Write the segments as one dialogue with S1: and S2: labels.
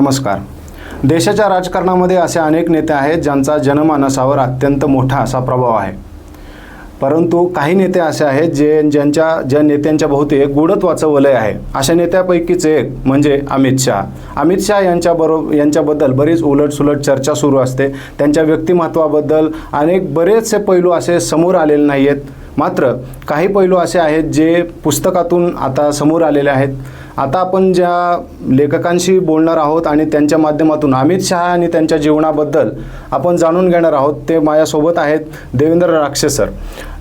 S1: नमस्कार. देशाच्या राजकारणामध्ये असे अनेक नेते आहेत ज्यांचा जनमानसावर अत्यंत मोठा असा प्रभाव आहे. परंतु काही नेते असे आहेत जे ज्यांच्या ज्या नेत्यांच्या भोवती एक गुढत्वाचं वलय आहे. अशा नेत्यापैकीच एक म्हणजे अमित शहा. अमित शहा यांच्याबरोबर यांच्याबद्दल बरीच उलटसुलट चर्चा सुरू असते. त्यांच्या व्यक्तिमत्वाबद्दल अनेक बरेचसे पैलू असे समोर आलेले नाही आहेत मात्र काही पैलू असे आहेत जे पुस्तकातून आता समोर आलेले आहेत. आता आपण ज्या लेखकांशी बोलणार आहोत आणि त्यांच्या माध्यमातून अमित शहा आणि त्यांच्या जीवनाबद्दल आपण जाणून घेणार आहोत ते माझ्यासोबत आहेत देवेंद्र राक्षे सर.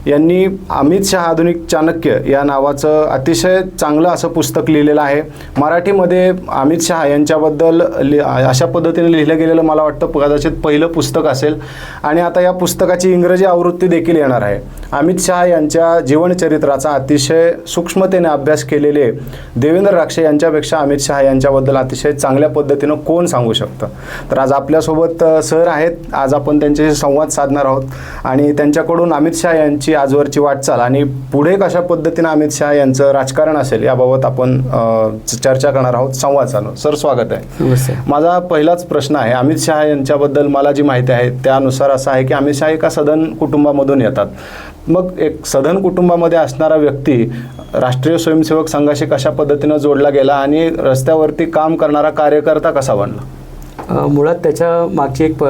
S1: यांनी अमित शहा आधुनिक चाणक्य या नावाचं अतिशय चांगलं असं पुस्तक लिहिलेलं आहे. मराठीमध्ये अमित शहा यांच्याबद्दल लि अशा पद्धतीने लिहिलं गेलेलं मला वाटतं कदाचित पहिलं पुस्तक असेल. आणि आता या पुस्तकाची इंग्रजी आवृत्ती देखील येणार आहे. अमित शहा यांच्या जीवनचरित्राचा अतिशय सूक्ष्मतेने अभ्यास केलेले देवेंद्र राक्षे यांच्यापेक्षा अमित शहा यांच्याबद्दल अतिशय चांगल्या पद्धतीनं कोण सांगू शकतं? तर आज आपल्यासोबत सर आहेत. आज आपण त्यांच्याशी संवाद साधणार आहोत. आणि त्यांच्याकडून अमित शहा यांची आजवरची वाटचाल आणि पुढे कशा पद्धतीनं अमित शहा यांचं राजकारण असेल याबाबत आपण चर्चा करणार आहोत संवाद चालू सर स्वागत आहे. माझा पहिलाच प्रश्न आहे अमित शहा यांच्याबद्दल मला जी माहिती आहे त्यानुसार असं आहे की अमित शहा एका सदन कुटुंबामधून येतात. मग एक सदन कुटुंबामध्ये असणारा व्यक्ती राष्ट्रीय स्वयंसेवक संघाशी कशा पद्धतीनं जोडला गेला आणि रस्त्यावरती काम करणारा कार्यकर्ता कसा बनला?
S2: मुळात त्याच्या मागची एक प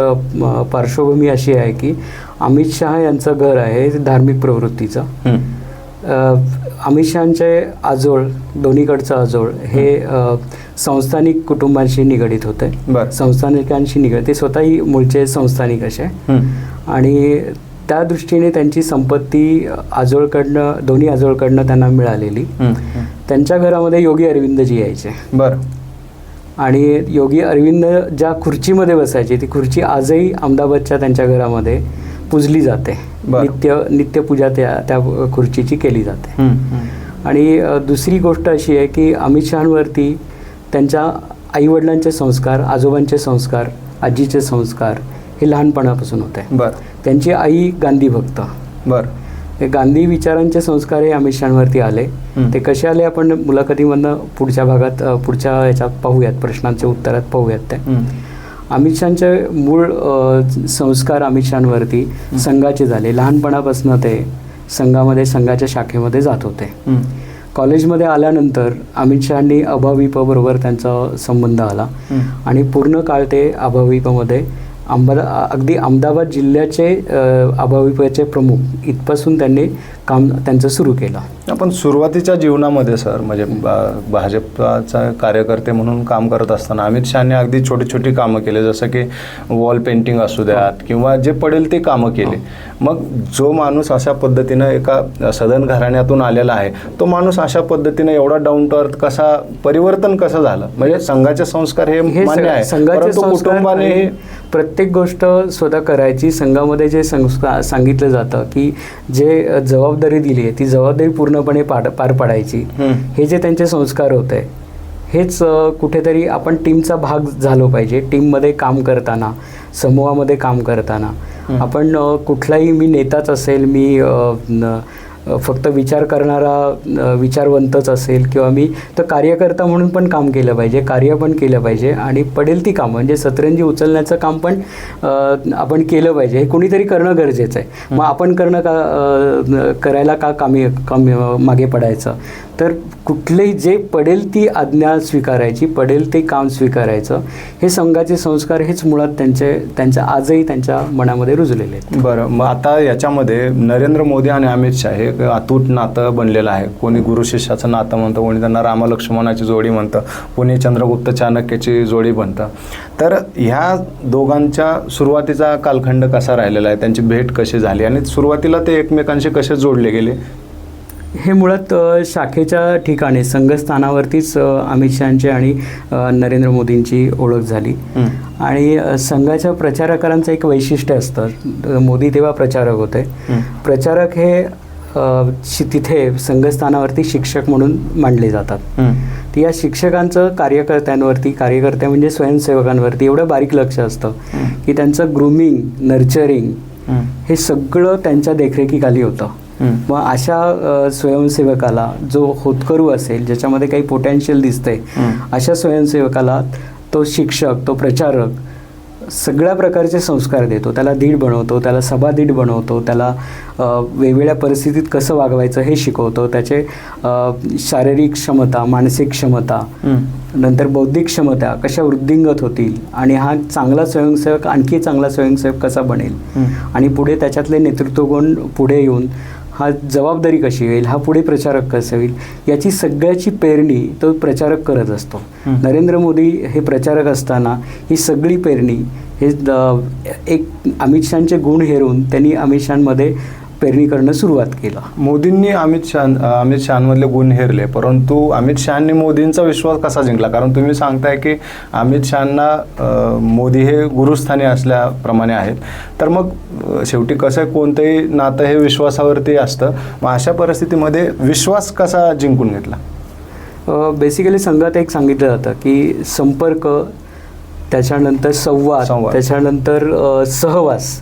S2: पार्श्वभूमी अशी आहे की अमित शहा यांचं घर आहे धार्मिक प्रवृत्तीचं. अमित शहाचे आजोळ दोन्हीकडचं आजोळ हे संस्थानिक कुटुंबांशी निगडीत होते. संस्थानिकांशी निगडीत ते स्वतःही मूळचे संस्थानिक असे. आणि त्या दृष्टीने त्यांची संपत्ती आजोळकडनं दोन्ही आजोळकडनं त्यांना मिळालेली. त्यांच्या घरामध्ये योगी अरविंदजी यायचे.
S1: बरं.
S2: आणि योगी अरविंद ज्या खुर्चीमध्ये बसायचे ती खुर्ची आजही अहमदाबादच्या त्यांच्या घरामध्ये पूजली जाते. नित्य नित्यपूजा त्या त्या खुर्चीची केली जाते. आणि दुसरी गोष्ट अशी आहे की अमित शहांवरती त्यांच्या आईवडिलांचे संस्कार आजोबांचे संस्कार आजीचे संस्कार हे लहानपणापासून होते
S1: बरं
S2: त्यांची आई गांधी भक्त
S1: बरं
S2: हे गांधी विचारांचे संस्कार हे अमित शहांवरती आले. ते कसे आले आपण मुलाखतीमधनं पुढच्या भागात पुढच्या याच्यात पाहूयात प्रश्नांच्या उत्तरात पाहूयात ते. अमित शहांचे मूळ संस्कार अमित शहांवरती संघाचे झाले. लहानपणापासून ते संघामध्ये संघाच्या शाखेमध्ये जात होते. कॉलेजमध्ये आल्यानंतर अमित शहांनी अभाविपबरोबर त्यांचा संबंध आला. आणि पूर्ण काळ ते अभाविपमध्ये अंबा अगदी अहमदाबाद जिल्ह्याचे अभाविपचे प्रमुख. इथपासून त्यांनी काम त्यांचं सुरू केलं.
S1: आपण सुरुवातीच्या जीवनामध्ये सर म्हणजे भाजपचा कार्यकर्ते म्हणून काम करत असताना अमित शहाने अगदी छोटी छोटी कामं केले जसं की वॉल पेंटिंग असू द्यात किंवा जे पडेल ते कामं केले. मग जो माणूस अशा पद्धतीनं एका सदन घराण्यातून आलेला आहे तो माणूस अशा पद्धतीनं एवढा डाऊन टू अर्थ कसा परिवर्तन कसं झालं? म्हणजे संघाचे संस्कार हे मान्य आहे
S2: संघाचे
S1: कुटुंबाने हे
S2: प्रत्येक गोष्ट स्वतः करायची. संघामध्ये जे संस्कार सांगितलं जातं की जे अ, जबाबदारी दिली आहे. ती जबाबदारी पूर्णपणे पार पार पाडायची.
S1: हं.
S2: जे त्यांचे संस्कार होते हेच कुठेतरी आपण टीमचा भाग झालो पाहिजे. टीममध्ये काम करताना समूहामध्ये काम करताना. आपण कुठलाही मी नेताच असेल मी फक्त विचार करणारा विचारवंतच असेल किंवा मी तर कार्यकर्ता म्हणून पण काम केलं पाहिजे कार्य पण केलं पाहिजे आणि पडेल ती काम. म्हणजे सतरंजी उचलण्याचं काम पण आपण केलं पाहिजे. हे कोणीतरी करणं गरजेचं आहे. मग आपण करणं का करायला का कामी कमी मागे पडायचं? तर कुठलेही जे पडेल ती आज्ञा स्वीकारायची पडेल ते काम स्वीकारायचं. हे संघाचे संस्कार हेच मुळात त्यांचे त्यांच्या आजही त्यांच्या मनामध्ये रुजलेले आहेत.
S1: बरं मग आता याच्यामध्ये नरेंद्र मोदी आणि अमित शहा हे अतूट नातं बनलेलं आहे. कोणी गुरु शिष्याचं नातं म्हणतं कोणी त्यांना रामलक्ष्मणाची जोडी म्हणतं कोणी चंद्रगुप्त चाणक्याची जोडी म्हणतं. तर ह्या दोघांच्या सुरुवातीचा कालखंड कसा राहिलेला आहे? त्यांची भेट कशी झाली? आणि सुरुवातीला ते एकमेकांशी कसे जोडले गेले?
S2: हे मुळात शाखेच्या ठिकाणी संघस्थानावरतीच अमित शहाची आणि नरेंद्र मोदींची ओळख झाली. आणि संघाच्या प्रचारकांचं एक वैशिष्ट्य असतं मोदी तेव्हा प्रचारक होते. प्रचारक हे तिथे संघस्थानावरती शिक्षक म्हणून मांडले जातात. तर या शिक्षकांचं कार्यकर्त्यांवरती कार्यकर्ते म्हणजे स्वयंसेवकांवरती एवढं बारीक लक्ष असतं. की त्यांचं ग्रूमिंग नर्चरिंग
S1: हं.
S2: सगळं त्यांच्या देखरेखीखाली होतं. मग अशा स्वयंसेवकाला जो होतकरू असेल ज्याच्यामध्ये काही पोटॅन्शियल दिसतंय. अशा स्वयंसेवकाला तो शिक्षक तो प्रचारक सगळ्या प्रकारचे संस्कार देतो. त्याला धीड बनवतो त्याला सभाधीड बनवतो त्याला वेगवेगळ्या परिस्थितीत कसं वागवायचं हे शिकवतो. त्याचे शारीरिक क्षमता मानसिक क्षमता नंतर बौद्धिक क्षमता कशा वृद्धिंगत होतील आणि हा चांगला स्वयंसेवक आणखी चांगला स्वयंसेवक कसा बनेल. आणि पुढे त्याच्यातले नेतृत्व गुण पुढे येऊन हा जबाबदारी कशी होईल हा पुढे प्रचारक कसं होईल? याची सगळ्याची पेरणी तो प्रचारक करत असतो. नरेंद्र मोदी हे प्रचारक असताना ही सगळी पेरणी हे एक अमित शहाचे गुण हेरून त्यांनी अमित शहामध्ये पेरणी करणं सुरुवात केलं.
S1: मोदींनी अमित शहा अमित शहामधले गुण हेरले परंतु अमित शहानी मोदींचा विश्वास कसा जिंकला? कारण तुम्ही सांगताय की अमित शहांना मोदी हे गुरुस्थानी असल्याप्रमाणे आहेत. तर मग शेवटी कसं आहे, कोणतंही नातं हे विश्वासावरती असतं. मग अशा परिस्थितीमध्ये विश्वास कसा जिंकून घेतला?
S2: बेसिकली संघात एक सांगितलं जातं की संपर्क त्याच्यानंतर संवाद
S1: संवाद.
S2: त्याच्यानंतर अ, सहवास.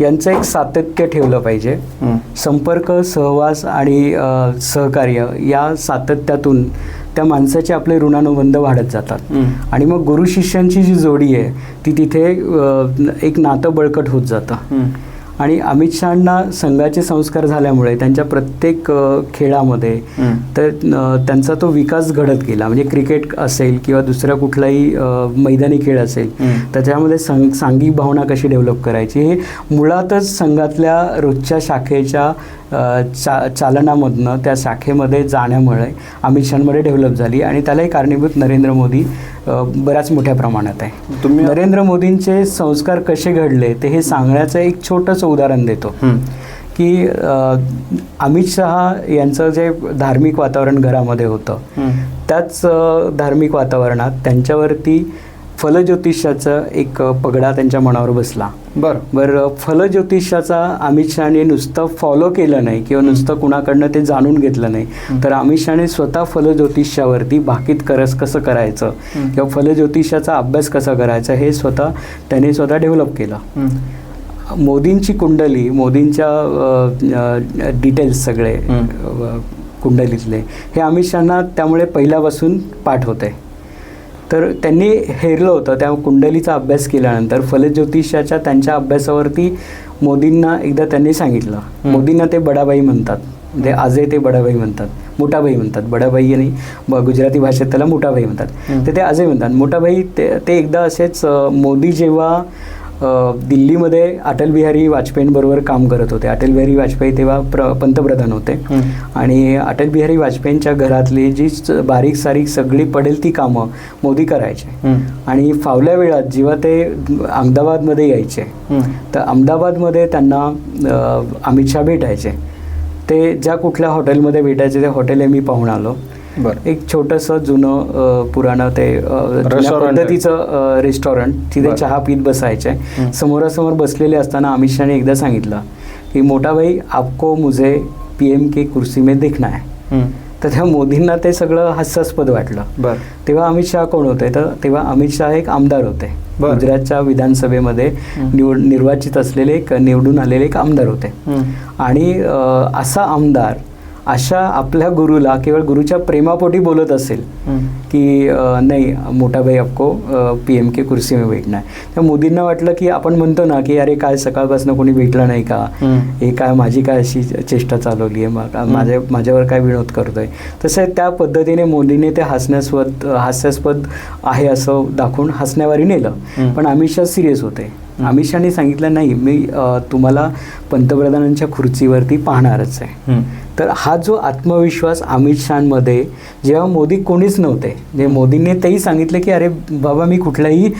S2: यांचं एक सातत्य ठेवलं पाहिजे. संपर्क सहवास आणि अ, सहकार्य या सातत्यातून त्या माणसाचे आपले ऋणानुबंध वाढत जातात. आणि मग गुरु शिष्यांची जी जोडी आहे ती तिथे अ, एक नातं बळकट होत जातं. आणि अमित शहांना संघाचे संस्कार झाल्यामुळे त्यांच्या प्रत्येक खेळामध्ये. तर त्यांचा तो विकास घडत गेला म्हणजे क्रिकेट असेल किंवा दुसरा कुठलाही मैदानी खेळ असेल. त्याच्यामध्ये सं सांघिक भावना कशी डेव्हलप करायची हे मुळातच संघातल्या रोजच्या शाखेच्या चा चालनामधनं त्या शाखेमध्ये जाण्यामुळे अमित शहामध्ये डेव्हलप झाली आणि त्यालाही कारणीभूत नरेंद्र मोदी बऱ्याच मोठ्या प्रमाणात आहे
S1: तुम्ही
S2: नरेंद्र मोदींचे संस्कार कसे घडले ते हे सांगण्याचं एक छोटंसं उदाहरण देतो. की अमित शहा यांचं जे धार्मिक वातावरण घरामध्ये होतं. त्याच धार्मिक वातावरणात त्यांच्यावरती फलज्योतिषाचा एक पगडा त्यांच्या मनावर बसला.
S1: बरं.
S2: बरं फलज्योतिषाचा अमित शहाने नुसतं फॉलो केलं नाही किंवा नुसतं कुणाकडनं ते जाणून घेतलं नाही. तर अमित शहाने स्वतः फलज्योतिषावरती भाकीत करस कसं करायचं. किंवा फलज्योतिषाचा अभ्यास कसा करायचा हे स्वतः त्याने स्वतः डेव्हलप केलं. मोदींची कुंडली मोदींच्या डिटेल्स सगळे कुंडलीतले हे अमित शहाना त्यामुळे पहिल्यापासून पाठ होते तर त्यांनी हेरलं होतं. त्या कुंडलीचा अभ्यास केल्यानंतर फलज्योतिषाच्या त्यांच्या अभ्यासावरती मोदींना एकदा त्यांनी सांगितलं. मोदींना ते बडाबाई म्हणतात. म्हणजे आजही ते बडाबाई म्हणतात. मोठाबाई म्हणतात. बडाबाई आणि गुजराती भाषेत त्याला मोठाबाई म्हणतात. तर ते आजही म्हणतात. मोठाबाई ते ते एकदा असेच मोदी जेव्हा दिल्लीमध्ये अटल बिहारी वाजपेयींबरोबर काम करत होते अटल बिहारी वाजपेयी तेव्हा प्र पंतप्रधान होते. आणि अटल बिहारी वाजपेयींच्या घरातली जी बारीक सारीक सगळी पडेल ती कामं मोदी करायचे. आणि फावल्या वेळात जेव्हा ते अहमदाबादमध्ये यायचे. तर अहमदाबादमध्ये त्यांना अमित शहा भेटायचे ते ज्या कुठल्या हॉटेलमध्ये भेटायचे ते हॉटेल मी पाहून आलो एक छोटंसं जुनं पुराणं ते जुन्या
S1: आहे.
S2: पद्धतीचं रेस्टॉरंट तिथे. चहा पीत बसायचे. समोरासमोर बसलेले असताना अमित शहाने एकदा सांगितलं की मोठा भाई आपको मुझे पी एम के कुर्सी में देखना है
S1: हं.
S2: तर त्या मोदींना ते सगळं हास्यास्पद वाटलं तेव्हा अमित शहा कोण होते तर तेव्हा अमित शहा एक आमदार होते. गुजरातच्या विधानसभेमध्ये. निवड निर्वाचित असलेले एक निवडून आलेले एक आमदार होते. आणि असा आमदार अशा आपल्या गुरुला केवळ गुरुच्या प्रेमापोटी बोलत असेल. की नाही मोठा भाई आपको पी एम के कुर्सी में भेटणार तर मोदींना वाटलं की आपण म्हणतो ना की अरे काय सकाळपासून कोणी भेटलं नाही का
S1: हं.
S2: काय माझी काय अशी चेष्टा चालवली आहे माझ्या माझ्यावर काय विनोद करतोय तसं त्या पद्धतीने मोदीने ते हसण्यास्पद हास्यास्पद आहे असं दाखवून हसण्यावारी नेलं. पण अमित शहा सिरियस होते. अमित सांगितलं नाही मी तुम्हाला पंतप्रधानांच्या खुर्चीवरती पाहणारच आहे. तर हा जो आत्मविश्वास अमित शहामध्ये जेव्हा मोदी कोणीच नव्हते जे मोदींनी तेही सांगितलं की अरे बाबा मी कुठल्याही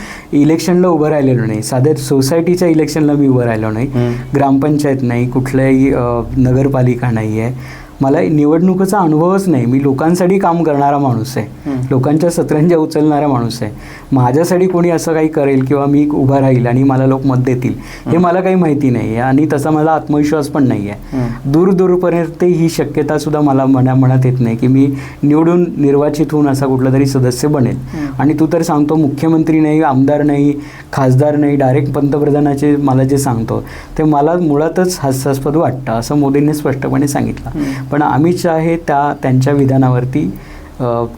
S2: इलेक्शनला उभं राहिलेलो नाही. साध्या सोसायटीच्या इलेक्शनला मी उभं राहिलो नाही. ग्रामपंचायत नाही कुठल्याही नगरपालिका नाही आहे मला निवडणुकीचा अनुभवच नाही मी लोकांसाठी काम करणारा माणूस आहे. लोकांच्या सतरंजा उचलणारा माणूस आहे माझ्यासाठी कोणी असं काही करेल किंवा मी उभा राहील आणि मला लोक मत देतील हे मला काही माहिती नाही आहे आणि तसा मला आत्मविश्वास पण नाही आहे
S1: हं.
S2: दूर दूरपर्यंत ही शक्यता सुद्धा मला मना मनात येत नाही की मी निवडून निर्वाचित होऊन असा कुठला तरी सदस्य बनेल. आणि तू तर सांगतो मुख्यमंत्री नाही आमदार नाही खासदार नाही डायरेक्ट पंतप्रधानाचे मला जे सांगतो ते मला मुळातच हास्यास्पद वाटतं असं मोदींनी स्पष्टपणे सांगितलं. पण अमित शहा हे त्या त्यांच्या विधानावरती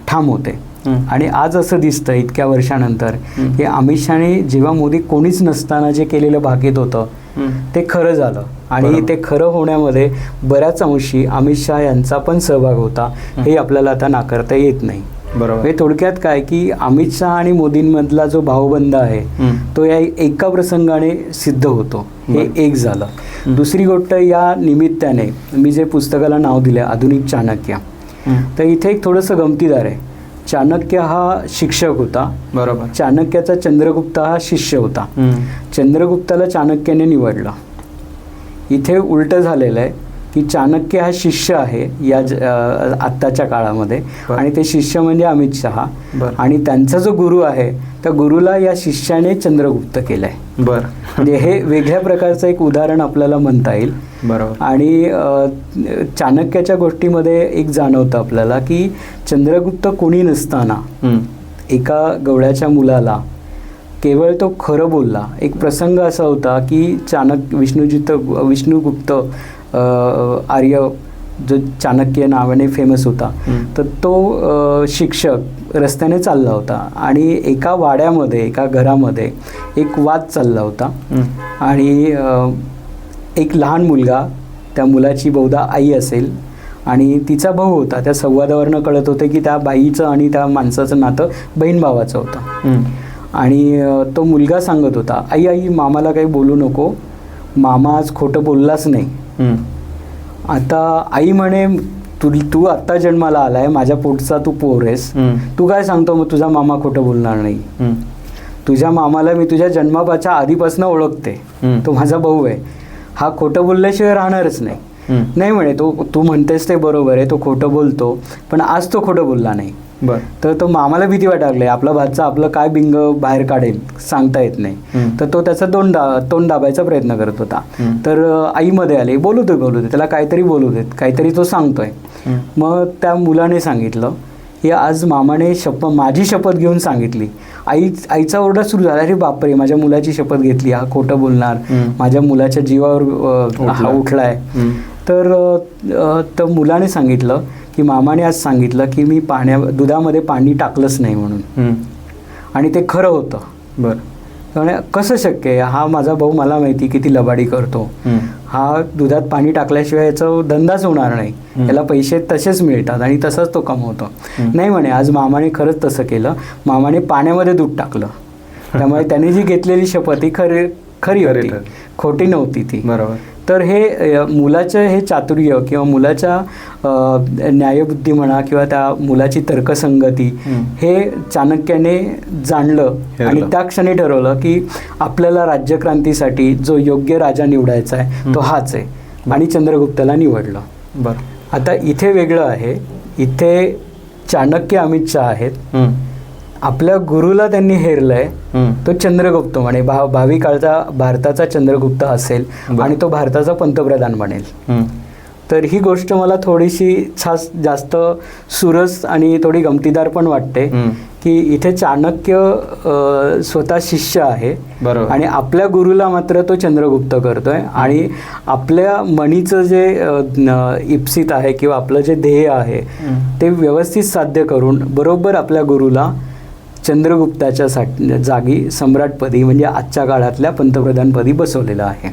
S2: ठाम होते. आणि आज असं दिसतं इतक्या वर्षानंतर. की अमित शहाने जेव्हा मोदी कोणीच नसताना जे केलेलं भाकीत होतं. ते खरं झालं आणि. ते खरं होण्यामध्ये बऱ्याच अंशी अमित शहा यांचा पण सहभाग होता हे आपल्याला आता नाकारता येत नाही
S1: बरोबर
S2: हे थोडक्यात काय की अमित शहा आणि मोदींमधला जो भावबंद आहे. तो या एका प्रसंगाने सिद्ध होतो हे. एक झालं. दुसरी गोष्ट या निमित्ताने मी जे पुस्तकाला नाव दिलं आधुनिक चाणक्य. तर इथे एक थोडंसं गमतीदार आहे चाणक्य हा शिक्षक होता
S1: बरोबर
S2: चाणक्याचा चंद्रगुप्त हा शिष्य होता. चंद्रगुप्ताला चाणक्याने निवडलं इथे उलटं झालेलं आहे की चाणक्य हा शिष्य आहे या आत्ताच्या काळामध्ये. आणि ते शिष्य म्हणजे अमित शहा. आणि त्यांचा जो गुरु आहे त्या गुरुला या शिष्याने चंद्रगुप्त केलंय.
S1: बर.
S2: म्हणजे हे वेगळ्या प्रकारचं एक उदाहरण आपल्याला म्हणता येईल.
S1: बरोबर.
S2: आणि चाणक्याच्या गोष्टीमध्ये एक जाणवतं आपल्याला की चंद्रगुप्त कोणी नसताना. एका गवळ्याच्या मुलाला केवळ तो खरं बोलला. एक प्रसंग असा होता की चाणक विष्णुजित विष्णुगुप्त आर्य जो चाणक्य नावाने फेमस होता. तर तो शिक्षक रस्त्याने चालला होता आणि एका वाड्यामध्ये एका घरामध्ये एक वाद चालला होता. आणि एक लहान मुलगा त्या मुलाची बहुधा आई असेल आणि तिचा भाऊ होता त्या संवादावरनं कळत होतं की त्या बाईचं आणि त्या माणसाचं नातं बहीण भावाचं होतं. आणि तो मुलगा सांगत होता आई आई मामाला काही बोलू नको मामा आज खोटं बोललाच नाही. आता आई म्हणे तू तू आत्ता जन्माला आलाय माझ्या पोटचा तू पोर आहेस. तू काय सांगतो मग तुझा मामा खोटं बोलणार नाही. तुझ्या मामाला मी तुझ्या जन्मापाच्या आधीपासून ओळखते. तो माझा भाऊ आहे हा खोटं बोलल्याशिवाय राहणारच नाही. नाही म्हणे तो तू म्हणतेस ते बरोबर आहे तो खोटं बोलतो पण आज तो खोटं बोलला नाही
S1: बर.
S2: तर तो मामाला भीती वाटायला लागली. आपला भाचा आपलं काय बिंग बाहेर काढेल सांगता येत नाही.
S1: हं.
S2: तर तो त्याचा तोंड दा तोंड दाबायचा प्रयत्न करत होता.
S1: हं.
S2: तर आईमध्ये आले. बोलू दे बोलू दे. त्याला काहीतरी बोलू देत काहीतरी तो सांगतोय.
S1: हं.
S2: मग त्या मुलाने सांगितलं की आज मामाने शपथ माझी शपथ घेऊन सांगितली. आई आईचा ओरडा सुरू झाला. अरे बापरे माझ्या मुलाची शपथ घेतली. हा खोटं बोलणार.
S1: हं.
S2: माझ्या मुलाच्या जीवावर हा
S1: उठलाय. हं.
S2: तर मुलाने सांगितलं की मामाने आज सांगितलं की मी पाण्या दुधामध्ये पाणी टाकलंच नाही म्हणून. आणि ते खरं होतं.
S1: बर.
S2: त्यामुळे कसं शक्य आहे? हा माझा भाऊ मला माहिती किती लबाडी करतो.
S1: हं.
S2: दुधात पाणी टाकल्याशिवाय याचा धंदाच होणार नाही.
S1: हं.
S2: याला पैसे तसेच मिळतात आणि तसंच तो कमवतो. नाही म्हणे आज मामाने खरंच तसं केलं. मामाने पाण्यामध्ये दूध टाकलं. त्यामुळे त्याने जी घेतलेली शपथ ही खरी खरी होती. खोटी नव्हती ती.
S1: बरोबर.
S2: तर हे मुलाचं हे चातुर्य किंवा मुलाच्या न्यायबुद्धी म्हणा किंवा त्या मुलाची तर्कसंगती
S1: हं.
S2: चाणक्याने जाणलं. आणि त्या क्षणी ठरवलं की आपल्याला राज्यक्रांतीसाठी जो योग्य राजा निवडायचा आहे तो. हाच आहे आणि चंद्रगुप्ताला निवडलं
S1: बर
S2: आता इथे वेगळं आहे इथे चाणक्य अमित शहा आहेत. आपल्या गुरुला त्यांनी हेरलंय. तो चंद्रगुप्त म्हणे भा भावी काळचा भारताचा चंद्रगुप्त असेल. आणि तो भारताचा पंतप्रधान बनेल. तर ही गोष्ट मला थोडीशी छास जास्त सुरस आणि थोडी गमतीदार पण वाटते. की इथे चाणक्य स्वतः शिष्य आहे
S1: बरोबर.
S2: आणि आपल्या गुरुला मात्र तो चंद्रगुप्त करतोय आणि आपल्या मनीचं जे इप्सित आहे किंवा आपलं जे ध्येय आहे. ते व्यवस्थित साध्य करून बरोबर आपल्या गुरुला चंद्रगुप्ताच्या साठी जागी सम्राटपदी म्हणजे आजच्या काळातल्या पंतप्रधानपदी बसवलेलं आहे.